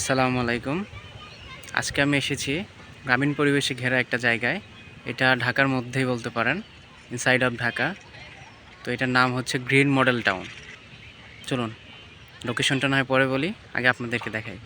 আসসালামু আলাইকুম। আজকে আমি এসেছি গ্রামীণ পরিবেশে ঘেরা একটা জায়গায়। এটা ঢাকার মধ্যেই বলতে পারেন ইনসাইড অফ ঢাকা। তো এটার নাম হচ্ছে গ্রিন মডেল টাউন চলুন লোকেশনটা না হয় পরে বলি, আগে আপনাদেরকে দেখাই।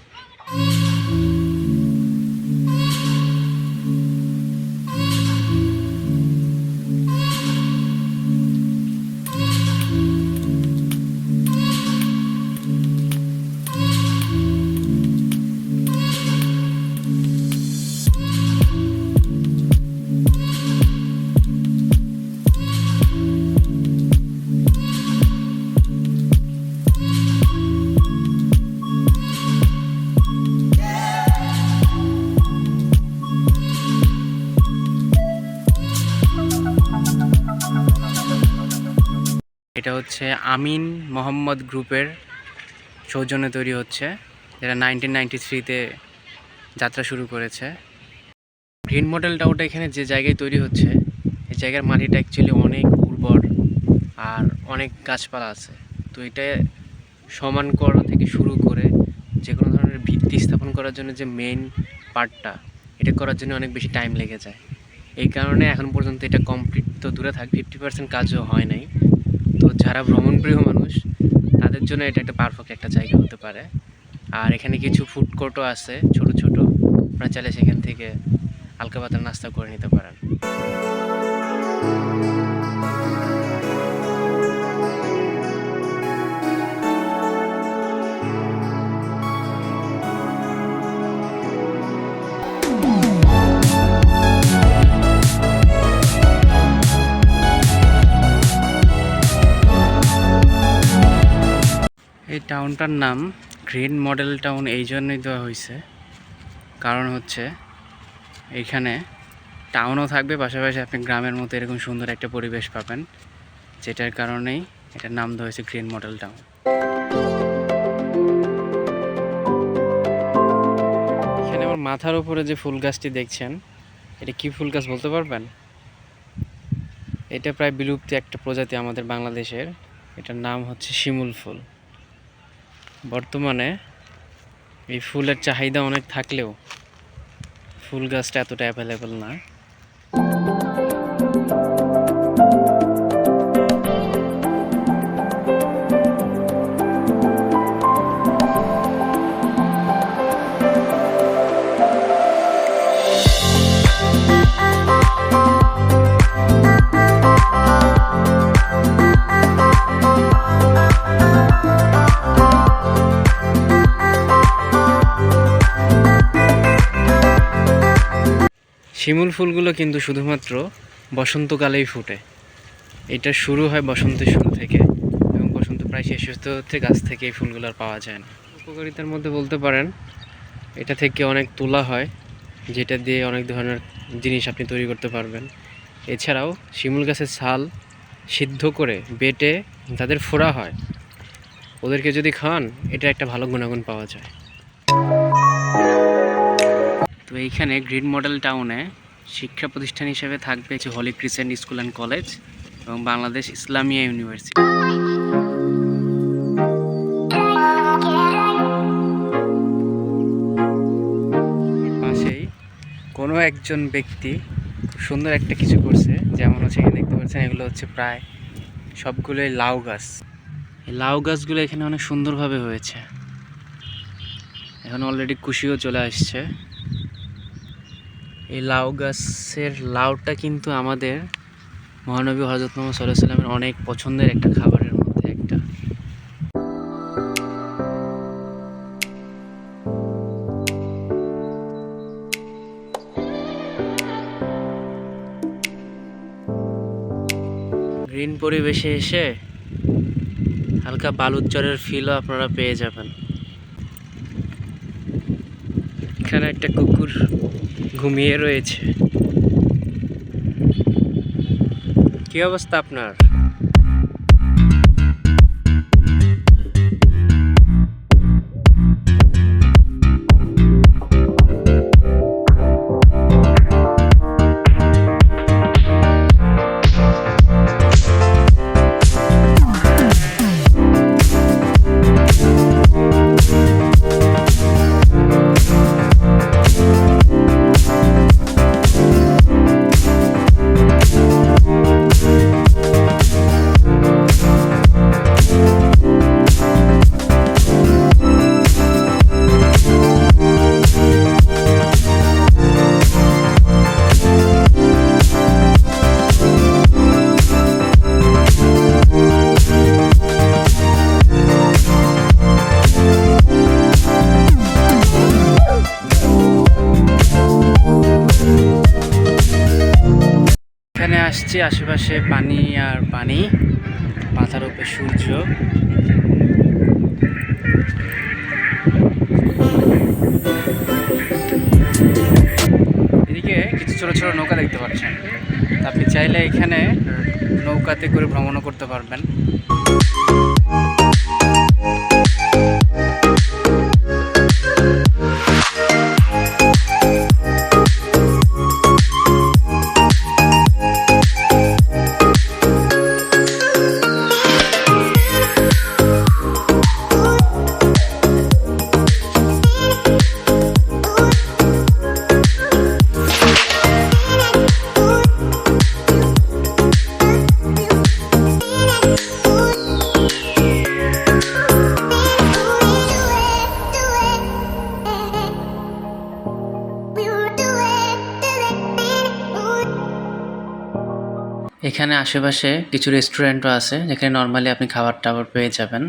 এটা হচ্ছে আমিন মোহাম্মদ গ্রুপের সৌজন্যে তৈরি হচ্ছে, যেটা নাইনটিন নাইনটি থ্রিতে যাত্রা শুরু করেছে। গ্রিন মডেলটা ওটা এখানে যে জায়গায় তৈরি হচ্ছে, এই জায়গার মাটিটা অ্যাকচুয়ালি অনেক উর্বর আর অনেক গাছপালা আছে। তো এটা সমান করা থেকে শুরু করে যে কোনো ধরনের ভিত্তি স্থাপন করার জন্য যে মেইন পার্টটা এটা করার জন্য অনেক বেশি টাইম লেগে যায়। এই কারণে এখন পর্যন্ত এটা কমপ্লিট তো দূরে থাক ফিফটি পার্সেন্ট কাজও হয় নাই। যারা ভ্রমণপ্রিয় মানুষ, তাদের জন্য এটা একটা পারফেক্ট একটা জায়গা হতে পারে। আর এখানে কিছু ফুড কোর্টও আছে, ছোট ছোট। আপনারা চাইলে সেখান থেকে হালকা পাতলা নাস্তা করে নিতে পারেন। টাউনটার নাম গ্রিন মডেল টাউন এই জন্যই দেওয়া হয়েছে। কারণ হচ্ছে এইখানে টাউনও থাকবে, পাশাপাশি আপনি গ্রামের মতো এরকম সুন্দর একটা পরিবেশ পাবেন, যেটার কারণেই এটার নাম দেওয়া হয়েছে গ্রিন মডেল টাউন এখানে আমার মাথার উপরে যে ফুল গাছটি দেখছেন, এটা কি ফুল গাছ বলতে পারবেন? এটা প্রায় বিলুপ্ত একটা প্রজাতি আমাদের বাংলাদেশের। এটার নাম হচ্ছে শিমুল ফুল। বর্তমানে এই ফুলের চাহিদা অনেক থাকলেও ফুল গাছটা এতটা অ্যাভেলেবেল না। শিমুল ফুলগুলো কিন্তু শুধুমাত্র বসন্তকালেই ফুটে। এটা শুরু হয় বসন্তের শুরু থেকে এবং বসন্ত প্রায় শেষ হতে হতে গাছ থেকে এই ফুলগুলো আর পাওয়া যায় না। উপকারিতার মধ্যে বলতে পারেন, এটা থেকে অনেক তোলা হয়, যেটা দিয়ে অনেক ধরনের জিনিস আপনি তৈরি করতে পারবেন। এছাড়াও শিমুল গাছের ছাল সিদ্ধ করে বেটে তাদের ফোড়া হয়। ওদেরকে যদি খান, এটা একটা ভালো গুণাগুণ পাওয়া যায়। এইখানে গ্রিন মডেল টাউনে শিক্ষা প্রতিষ্ঠান হিসেবে থাকবে যে Holy Crescent School and College এবং বাংলাদেশ ইসলামিয়া ইউনিভার্সিটি। পাশেই কোনো একজন ব্যক্তি খুব সুন্দর একটা কিছু করছে যেমন হচ্ছে এখানে দেখতে পাচ্ছেন এগুলো হচ্ছে প্রায় সবগুলোই লাউ গাছ। এই লাউ গাছগুলো এখানে অনেক সুন্দরভাবে হয়েছে। এখন অলরেডি কুশিও চলে আসছে। এই লাউ গাছের লাউটা কিন্তু আমাদের মহানবী হজরত মোহাম্মদ সাল্লাহ সাল্লামের অনেক পছন্দের একটা খাবারের মধ্যে একটা। গ্রিন পরিবেশে এসে হালকা বালুর চরের ফিলও আপনারা পেয়ে যাবেন। এখানে একটা কুকুর ঘুমিয়ে রয়েছে। কি অবস্থা আপনার? আসছি আশেপাশে পানি আর পানি, মাথার উপরে সূর্য। এদিকে কিছু ছোট ছোট নৌকা দেখতে পাচ্ছেন। আপনি চাইলে এখানে নৌকাতে করে ভ্রমণও করতে পারবেন। এখানে আশেপাশে কিছু রেস্টুরেন্টও আছে যেখানে নর্মালি আপনি খাবার টাবার পেয়ে যাবেন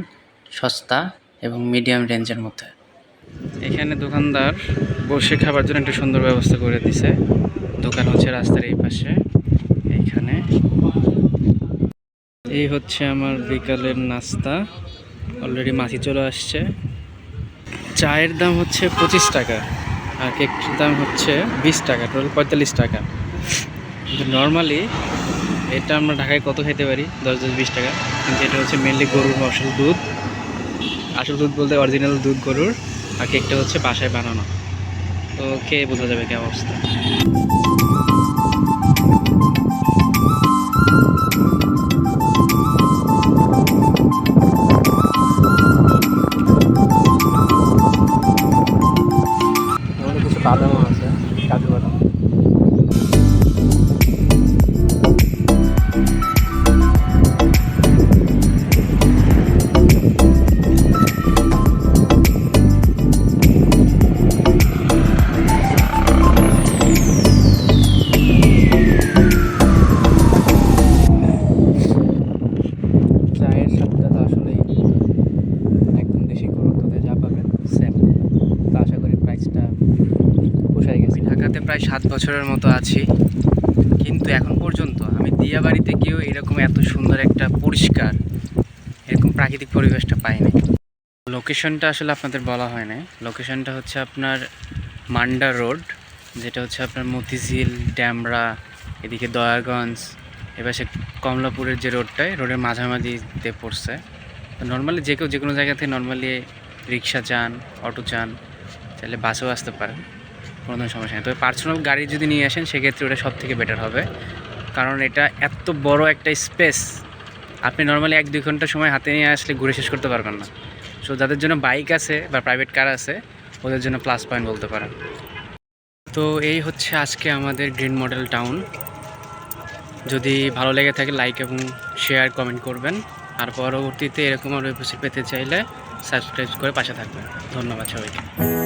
সস্তা এবং মিডিয়াম রেঞ্জের মধ্যে। এখানে দোকানদার বসে খাবার জন্য একটা সুন্দর ব্যবস্থা করে দিছে। দোকান হচ্ছে রাস্তার এই পাশে, এইখানে। এই হচ্ছে আমার বিকালের নাস্তা। অলরেডি মাছি চলে আসছে। চায়ের দাম হচ্ছে পঁচিশ টাকা আর কেকটির দাম হচ্ছে বিশ টাকা, টোটাল পঁয়তাল্লিশ টাকা। নর্মালি এটা আমরা ঢাকায় কত খেতে পারি? দশ দশ, বিশ টাকা। কিন্তু এটা হচ্ছে মেনলি গরুর আসল দুধ। আসল দুধ বলতে অরিজিনাল দুধ গরুর, আর কেকটা হচ্ছে বাসায় বানানো। তো খেয়ে বোঝা যাবে কেমন অবস্থা। প্রায় সাত বছরের মতো আছি। কিন্তু এখন পর্যন্ত আমি দিয়াবাড়িতে গিয়েও এরকম এত সুন্দর একটা পরিষ্কার, এরকম প্রাকৃতিক পরিবেশটা পাইনি। লোকেশনটা আসলে আপনাদের বলা হয় না লোকেশনটা হচ্ছে আপনার মান্ডা রোড, যেটা হচ্ছে আপনার মতিঝিল, ড্যামরা, এদিকে দয়াগঞ্জ, এবার সে কমলাপুরের যে রোডটায়, রোডের মাঝামাঝিতে পড়ছে। নর্মালি যে কেউ যে কোনো জায়গা থেকে নর্মালি রিক্সা চান, অটো চান চাইলে বাসেও আসতে পারেন। কোনো ধরনের সমস্যা নেই। তবে পার্সোনাল গাড়ি যদি নিয়ে আসেন, সেক্ষেত্রে ওটা সব থেকে বেটার হবে। কারণ এটা এত বড় একটা স্পেস আপনি নর্মালি এক দুই ঘণ্টা সময় হাতে নিয়ে আসলে ঘুরে শেষ করতে পারবেন না। সো যাদের জন্য বাইক আছে বা প্রাইভেট কার আছে, ওদের জন্য প্লাস পয়েন্ট বলতে পারেন। তো এই হচ্ছে আজকে আমাদের গ্রিন মডেল টাউন যদি ভালো লেগে থাকে লাইক এবং শেয়ার কমেন্ট করবেন। আর পরবর্তীতে এরকম আরও এপিসোড পেতে চাইলে সাবস্ক্রাইব করে পাশে থাকবেন। ধন্যবাদ সবাইকে।